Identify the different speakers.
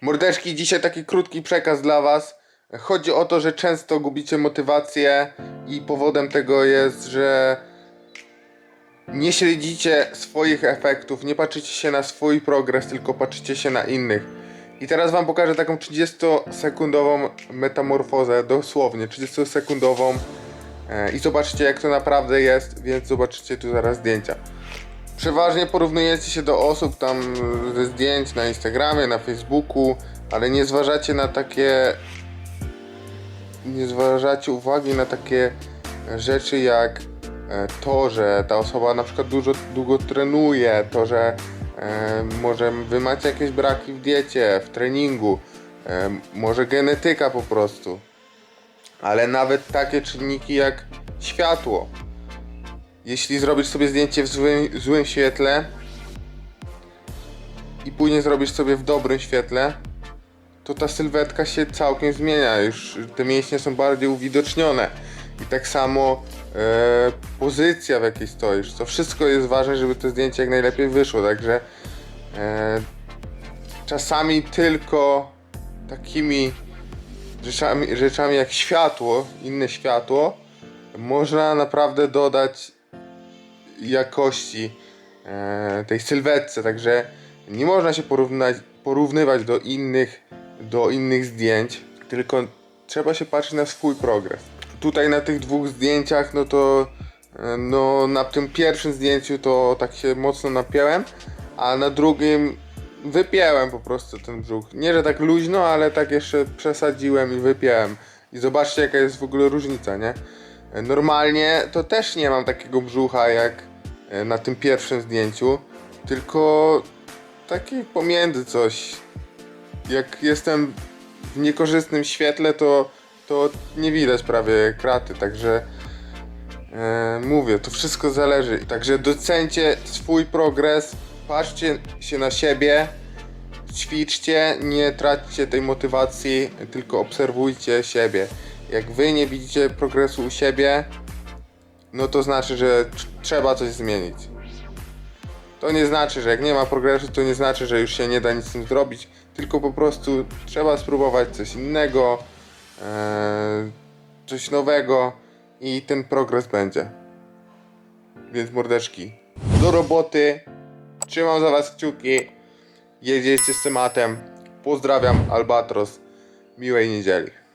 Speaker 1: Mordeczki, dzisiaj taki krótki przekaz dla Was. Chodzi o to, że często gubicie motywację i powodem tego jest, że nie śledzicie swoich efektów, nie patrzycie się na swój progres, tylko patrzycie się na innych. I teraz Wam pokażę taką 30-sekundową metamorfozę, dosłownie 30-sekundową e, i zobaczcie jak to naprawdę jest, więc zobaczycie tu zaraz zdjęcia. Przeważnie porównujecie się do osób tam ze zdjęć na Instagramie, na Facebooku, ale nie zważacie na takie. Nie zważacie uwagi na takie rzeczy jak e, to, że ta osoba na przykład dużo, długo trenuje, to, że e, może wy macie jakieś braki w diecie, w treningu, e, może genetyka po prostu. Ale nawet takie czynniki jak światło, jeśli zrobisz sobie zdjęcie w złym, złym świetle i później zrobisz sobie w dobrym świetle, to ta sylwetka się całkiem zmienia. Już te mięśnie są bardziej uwidocznione. I tak samo e, pozycja, w jakiej stoisz. To wszystko jest ważne, żeby to zdjęcie jak najlepiej wyszło. Także e, czasami tylko takimi rzeczami, rzeczami jak światło, inne światło, można naprawdę dodać jakości e, tej sylwetce, także nie można się porównać, porównywać do innych, do innych zdjęć, tylko trzeba się patrzeć na swój progres. Tutaj na tych dwóch zdjęciach, no to e, no na tym pierwszym zdjęciu to tak się mocno napiąłem, a na drugim wypięłem po prostu ten brzuch. Nie, że tak luźno, ale tak jeszcze przesadziłem i wypiąłem. I zobaczcie jaka jest w ogóle różnica, nie? Normalnie to też nie mam takiego brzucha jak e, na tym pierwszym zdjęciu, tylko taki pomiędzy coś. Jak jestem w niekorzystnym świetle, to, to nie widać prawie kraty, także e, mówię, to wszystko zależy. Także docencie swój progres, patrzcie się na siebie, ćwiczcie, nie traćcie tej motywacji, tylko obserwujcie siebie. Jak wy nie widzicie progresu u siebie, no to znaczy, że tr- trzeba coś zmienić. To nie znaczy, że jak nie ma progresu, to nie znaczy, że już się nie da nic z tym zrobić, tylko po prostu trzeba spróbować coś innego, e, coś nowego i ten progres będzie. Więc mordeczki, do roboty, trzymam za was kciuki, jedziecie z tematem, pozdrawiam Albatros, miłej niedzieli.